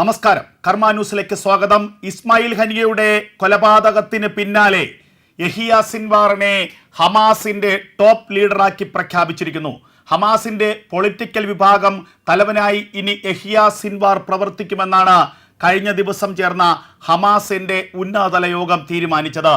നമസ്കാരം. കർമ്മ ന്യൂസിലേക്ക് സ്വാഗതം. ഇസ്മായിൽ ഹനിയയുടെ കൊലപാതകത്തിന് പിന്നാലെ യഹിയ സിൻവാറിനെ ഹമാസിന്റെ ടോപ്പ് ലീഡറാക്കി പ്രഖ്യാപിച്ചിരിക്കുന്നു. ഹമാസിന്റെ പൊളിറ്റിക്കൽ വിഭാഗം തലവനായി ഇനി യഹിയ സിൻവാർ പ്രവർത്തിക്കുമെന്നാണ് കഴിഞ്ഞ ദിവസം ചേർന്ന ഹമാസിന്റെ ഉന്നതതല യോഗം തീരുമാനിച്ചത്.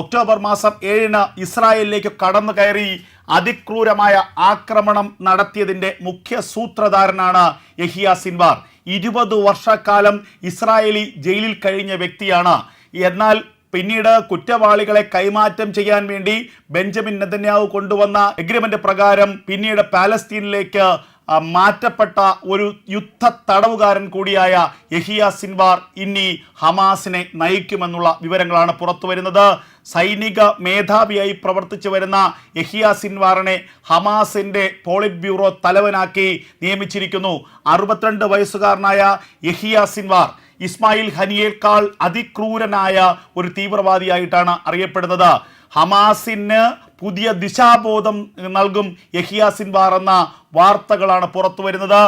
ഒക്ടോബർ മാസം ഏഴിന് ഇസ്രായേലിലേക്ക് കടന്നു കയറി അതിക്രൂരമായ ആക്രമണം നടത്തിയതിന്റെ മുഖ്യ സൂത്രധാരനാണ് യഹിയ സിൻവാർ. ഇരുപത് വർഷക്കാലം ഇസ്രായേലി ജയിലിൽ കഴിഞ്ഞ വ്യക്തിയാണ്. എന്നാൽ പിന്നീട് കുറ്റവാളികളെ കൈമാറ്റം ചെയ്യാൻ വേണ്ടി ബെഞ്ചമിൻ നെതന്യാവ് കൊണ്ടുവന്ന എഗ്രിമെന്റ് പ്രകാരം പിന്നീട് പാലസ്തീനിലേക്ക് മാറ്റപ്പെട്ട ഒരു യുദ്ധ തടവുകാരൻ കൂടിയായ യഹിയ സിൻവാർ ഇനി ഹമാസിനെ നയിക്കുമെന്നുള്ള വിവരങ്ങളാണ് പുറത്തു വരുന്നത്. സൈനിക മേധാവിയായി പ്രവർത്തിച്ചു വരുന്ന യഹിയ സിൻവാറിനെ ഹമാസിന്റെ പോളിറ്റ് ബ്യൂറോ തലവനാക്കി നിയമിച്ചിരിക്കുന്നു. അറുപത്തിരണ്ട് വയസ്സുകാരനായ യഹിയ സിൻവാർ ഇസ്മായിൽ ഹനിയേക്കാൾ അതിക്രൂരനായ ഒരു തീവ്രവാദിയായിട്ടാണ് അറിയപ്പെടുന്നത്. ഹമാസിന് പുതിയ ദിശാബോധം നൽകും യഹിയ സിൻവാർ എന്ന വാർത്തകളാണ് പുറത്തു വരുന്നത്.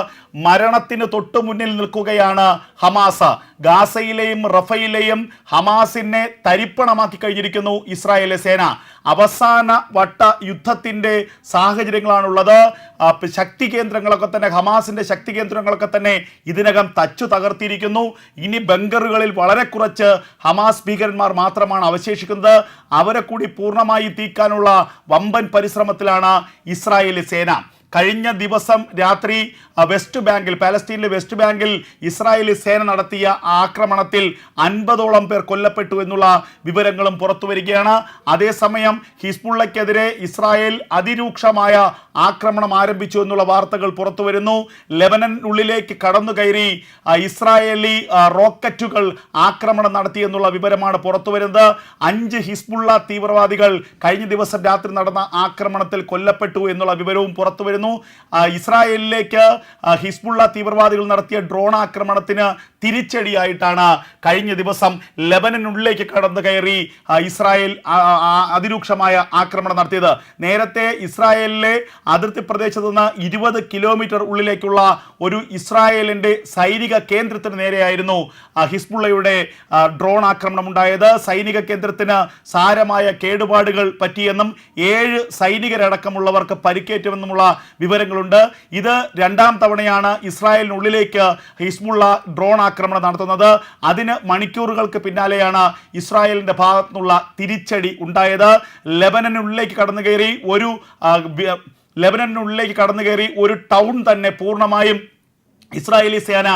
മരണത്തിന് തൊട്ടു മുന്നിൽ നിൽക്കുകയാണ് ഹമാസ. ഗാസയിലെയും റഫയിലെയും ഹമാസിനെ തരിപ്പണമാക്കി കഴിഞ്ഞിരിക്കുന്നു ഇസ്രായേലിലെ സേന. അവസാന വട്ട യുദ്ധത്തിന്റെ സാഹചര്യങ്ങളാണുള്ളത്. ശക്തി കേന്ദ്രങ്ങളൊക്കെ തന്നെ ഹമാസിന്റെ ശക്തി കേന്ദ്രങ്ങളൊക്കെ തന്നെ ഇതിനകം തച്ചു തകർത്തിയിരിക്കുന്നു. ഇനി ബങ്കറുകളിൽ വളരെ കുറച്ച് ഹമാസ് ഭീകരന്മാർ മാത്രമാണ് അവശേഷിക്കുന്നത്. അവരെ കൂടി പൂർണമായി തീക്കാനുള്ള വമ്പൻ പരിശ്രമത്തിലാണ് ഇസ്രായേലി സേന. കഴിഞ്ഞ ദിവസം രാത്രി വെസ്റ്റ് ബാങ്കിൽ പാലസ്തീനിലെ വെസ്റ്റ് ബാങ്കിൽ ഇസ്രായേലി സേന നടത്തിയ ആക്രമണത്തിൽ അൻപതോളം പേർ കൊല്ലപ്പെട്ടു എന്നുള്ള വിവരങ്ങളും പുറത്തു വരികയാണ്. അതേസമയം ഹിസ്ബുള്ളയ്ക്കെതിരെ ഇസ്രായേൽ അതിരൂക്ഷമായ ആക്രമണം ആരംഭിച്ചു എന്നുള്ള വാർത്തകൾ പുറത്തു വരുന്നു. ലെബനനുള്ളിലേക്ക് കടന്നു കയറി ഇസ്രായേലി റോക്കറ്റുകൾ ആക്രമണം നടത്തി എന്നുള്ള വിവരമാണ് പുറത്തു വരുന്നത്. അഞ്ച് ഹിസ്ബുള്ള തീവ്രവാദികൾ കഴിഞ്ഞ ദിവസം രാത്രി നടന്ന ആക്രമണത്തിൽ കൊല്ലപ്പെട്ടു എന്നുള്ള വിവരവും പുറത്തു വരുന്നു. ആ, ഇസ്രായേലിലേക്ക് ഹിസ്ബുള്ള തീവ്രവാദികൾ നടത്തിയ ഡ്രോൺ ആക്രമണത്തിന് തിരിച്ചടിയായിട്ടാണ് കഴിഞ്ഞ ദിവസം ലെബനനുള്ളിലേക്ക് കടന്നു കയറി ഇസ്രായേൽ അതിരൂക്ഷമായ ആക്രമണം നടത്തിയത്. നേരത്തെ ഇസ്രായേലിലെ അതിർത്തി പ്രദേശത്ത് നിന്ന് ഇരുപത് കിലോമീറ്റർ ഉള്ളിലേക്കുള്ള ഒരു ഇസ്രായേലിന്റെ സൈനിക കേന്ദ്രത്തിന് നേരെയായിരുന്നു ഹിസ്ബുള്ളയുടെ ഡ്രോൺ ആക്രമണം ഉണ്ടായത്. സൈനിക കേന്ദ്രത്തിന് സാരമായ കേടുപാടുകൾ പറ്റിയെന്നും ഏഴ് സൈനികരടക്കമുള്ളവർക്ക് പരിക്കേറ്റുമെന്നുമുള്ള വിവരങ്ങളുണ്ട്. ഇത് രണ്ടാം തവണയാണ് ഇസ്രായേലിനുള്ളിലേക്ക് ഹിസ്ബുള്ള ഡ്രോൺ ആക്രമണം നടത്തുന്നത്. അതിന് മണിക്കൂറുകൾക്ക് പിന്നാലെയാണ് ഇസ്രായേലിന്റെ ഭാഗത്തു നിന്നുള്ള തിരിച്ചടി ഉണ്ടായത്. ലെബനനുള്ളിലേക്ക് കടന്നു കയറി ഒരു ലെബനനുള്ളിലേക്ക് കടന്നു കയറി ഒരു ടൗൺ തന്നെ പൂർണമായും ഇസ്രായേലി സേന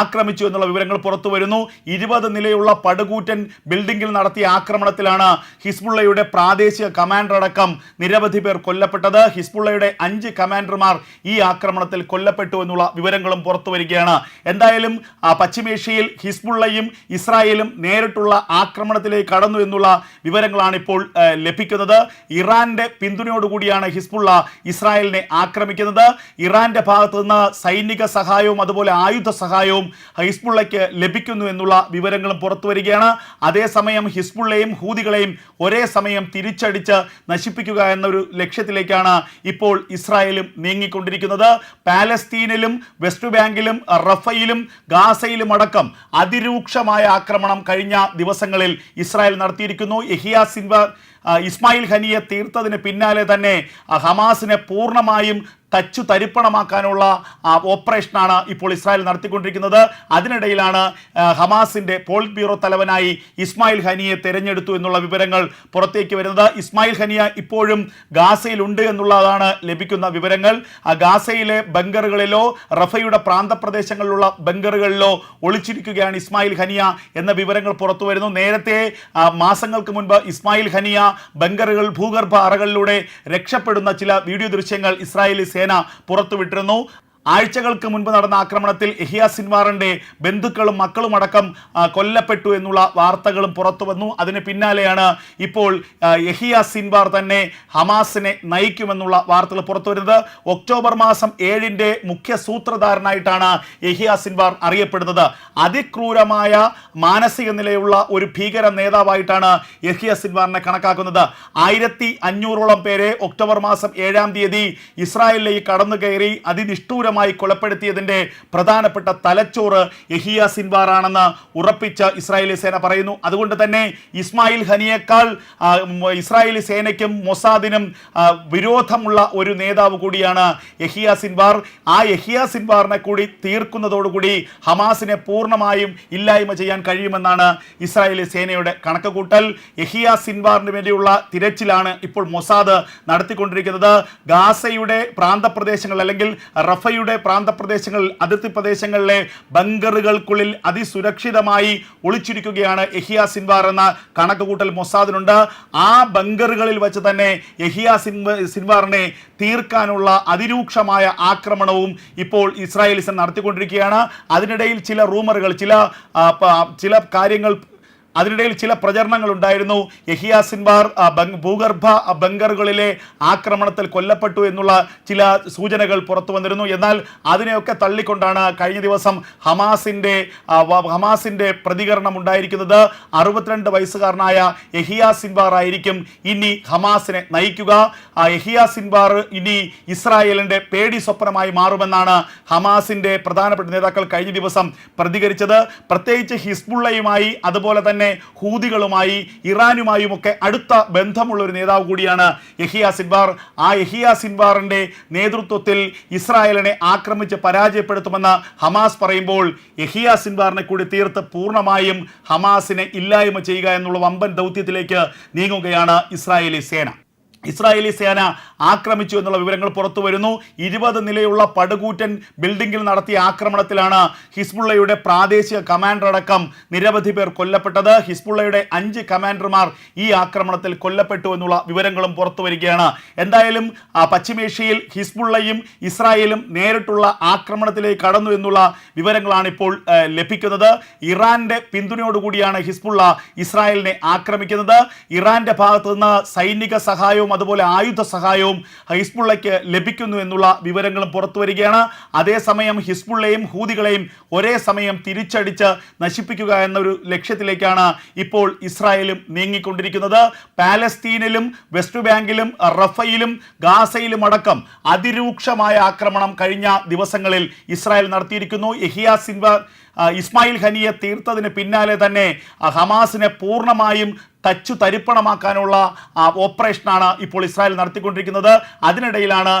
ആക്രമിച്ചു എന്നുള്ള വിവരങ്ങൾ പുറത്തു വരുന്നു. ഇരുപത് നിലയുള്ള പടുകൂറ്റൻ ബിൽഡിംഗിൽ നടത്തിയ ആക്രമണത്തിലാണ് ഹിസ്ബുള്ളയുടെ പ്രാദേശിക കമാൻഡർ അടക്കം നിരവധി പേർ കൊല്ലപ്പെട്ടത്. ഹിസ്ബുള്ളയുടെ അഞ്ച് കമാൻഡർമാർ ഈ ആക്രമണത്തിൽ കൊല്ലപ്പെട്ടു എന്നുള്ള വിവരങ്ങളും പുറത്തു വരികയാണ്. എന്തായാലും പശ്ചിമേഷ്യയിൽ ഹിസ്ബുള്ളയും ഇസ്രായേലും നേരിട്ടുള്ള ആക്രമണത്തിലേക്ക് കടന്നു എന്നുള്ള വിവരങ്ങളാണ് ഇപ്പോൾ ലഭിക്കുന്നത്. ഇറാന്റെ പിന്തുണയോടുകൂടിയാണ് ഹിസ്ബുള്ള ഇസ്രായേലിനെ ആക്രമിക്കുന്നത്. ഇറാന്റെ ഭാഗത്തു നിന്ന് സൈനിക സഹായവും അതുപോലെ ആയുധ സഹായവും ഹിസ്ബുള്ളയ്ക്ക് ലഭിക്കുന്നു എന്നുള്ള വിവരങ്ങളും പുറത്തു വരികയാണ്. അതേസമയം ഹിസ്ബുള്ളയും ഹൂതികളെയും ഒരേ സമയം തിരിച്ചടിച്ച് നശിപ്പിക്കുക എന്നൊരു ലക്ഷ്യത്തിലേക്കാണ് ഇപ്പോൾ ഇസ്രായേലും നീങ്ങിക്കൊണ്ടിരിക്കുന്നത്. പാലസ്തീനിലും വെസ്റ്റ് ബാങ്കിലും റഫയിലും ഗാസയിലും അടക്കം അതിരൂക്ഷമായ ആക്രമണം കഴിഞ്ഞ ദിവസങ്ങളിൽ ഇസ്രായേൽ നടത്തിയിരിക്കുന്നു. യഹിയ സിൻവ ഇസ്മായിൽ ഹനിയെ തീർത്തതിന് പിന്നാലെ തന്നെ ഹമാസിനെ പൂർണമായും തച്ചു തരിപ്പണമാക്കാനുള്ള ഓപ്പറേഷനാണ് ഇപ്പോൾ ഇസ്രായേൽ നടത്തിക്കൊണ്ടിരിക്കുന്നത്. അതിനിടയിലാണ് ഹമാസിന്റെ പോളിറ്റ് ബ്യൂറോ തലവനായി ഇസ്മായിൽ ഹനിയെ തെരഞ്ഞെടുത്തു എന്നുള്ള വിവരങ്ങൾ പുറത്തേക്ക് വരുന്നത്. ഇസ്മായിൽ ഹനിയ ഇപ്പോഴും ഗാസയിലുണ്ട് എന്നുള്ളതാണ് ലഭിക്കുന്ന വിവരങ്ങൾ. ഗാസയിലെ ബങ്കറുകളിലോ റഫയുടെ പ്രാന്തപ്രദേശങ്ങളിലുള്ള ബങ്കറുകളിലോ ഒളിച്ചിരിക്കുകയാണ് ഇസ്മായിൽ ഹനിയ എന്ന വിവരങ്ങൾ പുറത്തു വരുന്നു. നേരത്തെ മാസങ്ങൾക്ക് മുൻപ് ഇസ്മായിൽ ഹനിയ ബങ്കറുകൾ ഭൂഗർഭ അറകളിലൂടെ രക്ഷപ്പെടുന്ന ചില വീഡിയോ ദൃശ്യങ്ങൾ ഇസ്രായേലി സേന പുറത്തുവിട്ടിരുന്നു. ആഴ്ചകൾക്ക് മുൻപ് നടന്ന ആക്രമണത്തിൽ എഹിയ സിൻവാറിന്റെ ബന്ധുക്കളും മക്കളും അടക്കം കൊല്ലപ്പെട്ടു എന്നുള്ള വാർത്തകളും പുറത്തു വന്നു. അതിന് പിന്നാലെയാണ് ഇപ്പോൾ യഹിയ സിൻവാർ തന്നെ ഹമാസിനെ നയിക്കുമെന്നുള്ള വാർത്തകൾ പുറത്തു വരുന്നത്. ഒക്ടോബർ മാസം ഏഴിന്റെ മുഖ്യ സൂത്രധാരനായിട്ടാണ് യഹിയ സിൻവാർ അറിയപ്പെടുന്നത്. അതിക്രൂരമായ മാനസിക നിലയുള്ള ഒരു ഭീകര നേതാവായിട്ടാണ് യഹിയ സിൻവാറിനെ കണക്കാക്കുന്നത്. ആയിരത്തി അഞ്ഞൂറോളം പേരെ ഒക്ടോബർ മാസം ഏഴാം തീയതി ഇസ്രായേലിലേക്ക് കടന്നു കയറി അതിനിഷ്ഠൂരമായി ക്രൂരമായി കൊലപ്പെടുത്തിയതിന്റെ പ്രധാനപ്പെട്ട തലച്ചോറ് യഹിയ സിൻവാറാണെന്ന് ഉറപ്പിച്ച ഇസ്രായേലി സേന പറയുന്നു. അതുകൊണ്ട് തന്നെ ഇസ്മായിൽ ഹനിയേക്കാൾ ഇസ്രായേലി സേനയ്ക്കും മൊസാദിനും വിരോധമുള്ള ഒരു നേതാവ് കൂടിയാണ് യഹിയ സിൻവാർ. ആ യഹിയ സിൻവാറിനെ കൂടി തീർക്കുന്നതോടുകൂടി ഹമാസിനെ പൂർണമായും ഇല്ലായ്മ ചെയ്യാൻ കഴിയുമെന്നാണ് ഇസ്രായേലി സേനയുടെ കണക്കുകൂട്ടൽ. യഹിയ സിൻവാറിന് വേണ്ടിയുള്ള തിരച്ചിലാണ് ഇപ്പോൾ മൊസാദ് നടത്തിക്കൊണ്ടിരിക്കുന്നത്. ഗാസയുടെ പ്രാന്തപ്രദേശങ്ങൾ അല്ലെങ്കിൽ റഫയുടെ പ്രാന്തപ്രദേശങ്ങളിൽ അതിർത്തി പ്രദേശങ്ങളിലെ ബങ്കറുകൾക്കുള്ളിൽ അതിസുരക്ഷിതമായി ഒളിച്ചിരിക്കുകയാണ് യഹിയ സിൻവാർ എന്ന കണക്കുകൂട്ടൽ മൊസാദിനുണ്ട്. ആ ബങ്കറുകളിൽ വെച്ച് തന്നെ യഹിയ സിൻവ സിൻവാറിനെ തീർക്കാനുള്ള അതിരൂക്ഷമായ ആക്രമണവും ഇപ്പോൾ ഇസ്രായേലിസൻ നടത്തിക്കൊണ്ടിരിക്കുകയാണ്. അതിനിടയിൽ ചില റൂമറുകൾ ചില ചില കാര്യങ്ങൾ അതിനിടയിൽ ചില പ്രചരണങ്ങൾ ഉണ്ടായിരുന്നു യഹിയ സിൻവാർ ഭൂഗർഭ ബംഗറുകളിലെ ആക്രമണത്തിൽ കൊല്ലപ്പെട്ടു എന്നുള്ള ചില സൂചനകൾ പുറത്തു വന്നിരുന്നു. എന്നാൽ അതിനെയൊക്കെ തള്ളിക്കൊണ്ടാണ് കഴിഞ്ഞ ദിവസം ഹമാസിന്റെ ഹമാസിന്റെ പ്രതികരണം ഉണ്ടായിരിക്കുന്നത്. അറുപത്തിരണ്ട് വയസ്സുകാരനായ യഹിയ സിൻവാർ ആയിരിക്കും ഇനി ഹമാസിനെ നയിക്കുക. യഹിയ സിൻവാർ ഇനി ഇസ്രായേലിന്റെ പേടി സ്വപ്നമായി മാറുമെന്നാണ് ഹമാസിന്റെ പ്രധാനപ്പെട്ട നേതാക്കൾ കഴിഞ്ഞ ദിവസം പ്രതികരിച്ചത്. പ്രത്യേകിച്ച് ഹിസ്ബുള്ളയുമായി അതുപോലെ തന്നെ ഹൂതികളുമായി ഇറാനുമായും ഒക്കെ അടുത്ത ബന്ധമുള്ള ഒരു നേതാവ് കൂടിയാണ് യഹിയ സിൻവാർ. ആ യഹിയ സിൻവാറിന്റെ നേതൃത്വത്തിൽ ഇസ്രായേലിനെ ആക്രമിച്ച് പരാജയപ്പെടുത്തുമെന്ന് ഹമാസ് പറയുമ്പോൾ യഹിയ സിൻവാറിനെ കൂടി തീർത്ത് പൂർണമായും ഹമാസിനെ ഇല്ലായ്മ ചെയ്യുക എന്നുള്ള വമ്പൻ ദൗത്യത്തിലേക്ക് നീങ്ങുകയാണ് ഇസ്രായേലി സേന. ഇസ്രായേലി സേന ആക്രമിച്ചു എന്നുള്ള വിവരങ്ങൾ പുറത്തു വരുന്നു. ഇരുപത് നിലയുള്ള പടുകൂറ്റൻ ബിൽഡിംഗിൽ നടത്തിയ ആക്രമണത്തിലാണ് ഹിസ്ബുള്ളയുടെ പ്രാദേശിക കമാൻഡർ അടക്കം നിരവധി പേർ കൊല്ലപ്പെട്ടത്. ഹിസ്ബുള്ളയുടെ അഞ്ച് കമാൻഡർമാർ ഈ ആക്രമണത്തിൽ കൊല്ലപ്പെട്ടു എന്നുള്ള വിവരങ്ങളും പുറത്തു വരികയാണ്. എന്തായാലും പശ്ചിമേഷ്യയിൽ ഹിസ്ബുള്ളയും ഇസ്രായേലും നേരിട്ടുള്ള ആക്രമണത്തിലേക്ക് കടന്നു എന്നുള്ള വിവരങ്ങളാണ് ഇപ്പോൾ ലഭിക്കുന്നത്. ഇറാന്റെ പിന്തുണയോടുകൂടിയാണ് ഹിസ്ബുള്ള ഇസ്രായേലിനെ ആക്രമിക്കുന്നത്. ഇറാന്റെ ഭാഗത്തു നിന്ന് സൈനിക സഹായവും അതുപോലെ ആയുധ സഹായവും ഹിസ്ബുള്ളയ്ക്ക് ലഭിക്കുന്നു എന്നുള്ള വിവരങ്ങളും പുറത്തു വരികയാണ്. അതേസമയം ഹിസ്ബുള്ളയും ഹൂതികളെയും ഒരേ സമയം തിരിച്ചടിച്ച് നശിപ്പിക്കുക എന്നൊരു ലക്ഷ്യത്തിലേക്കാണ് ഇപ്പോൾ ഇസ്രായേലും നീങ്ങിക്കൊണ്ടിരിക്കുന്നത്. പാലസ്തീനിലും വെസ്റ്റ് ബാങ്കിലും റഫയിലും ഗാസയിലും അടക്കം അതിരൂക്ഷമായ ആക്രമണം കഴിഞ്ഞ ദിവസങ്ങളിൽ ഇസ്രായേൽ നടത്തിയിരിക്കുന്നു. യഹിയ സിൻവർ ഇസ്മായിൽ ഹനിയെ തീർത്തതിന് പിന്നാലെ തന്നെ ഹമാസിനെ പൂർണമായും തച്ചു തരിപ്പണമാക്കാനുള്ള ഓപ്പറേഷനാണ് ഇപ്പോൾ ഇസ്രായേൽ നടത്തിക്കൊണ്ടിരിക്കുന്നത്. അതിനിടയിലാണ്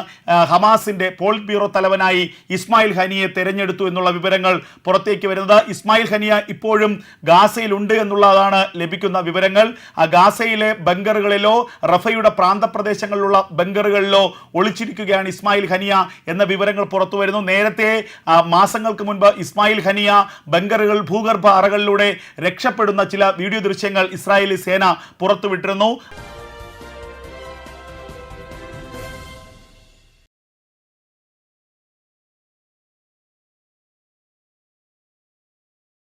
ഹമാസിന്റെ പോളിറ്റ് ബ്യൂറോ തലവനായി ഇസ്മായിൽ ഹനിയെ തെരഞ്ഞെടുത്തു എന്നുള്ള വിവരങ്ങൾ പുറത്തേക്ക് വരുന്നത്. ഇസ്മായിൽ ഹനിയ ഇപ്പോഴും ഗാസയിലുണ്ട് എന്നുള്ളതാണ് ലഭിക്കുന്ന വിവരങ്ങൾ. ഗാസയിലെ ബങ്കറുകളിലോ റഫയുടെ പ്രാന്തപ്രദേശങ്ങളിലുള്ള ബങ്കറുകളിലോ ഒളിച്ചിരിക്കുകയാണ് ഇസ്മായിൽ ഹനിയ എന്ന വിവരങ്ങൾ പുറത്തു വരുന്നു. നേരത്തെ മാസങ്ങൾക്ക് മുൻപ് ഇസ്മായിൽ ഹനിയ ബങ്കറുകൾ ഭൂഗർഭ അറകളിലൂടെ രക്ഷപ്പെടുന്ന ചില വീഡിയോ ദൃശ്യങ്ങൾ ഇസ്രായേലി സേന പുറത്തുവിട്ടിരുന്നു.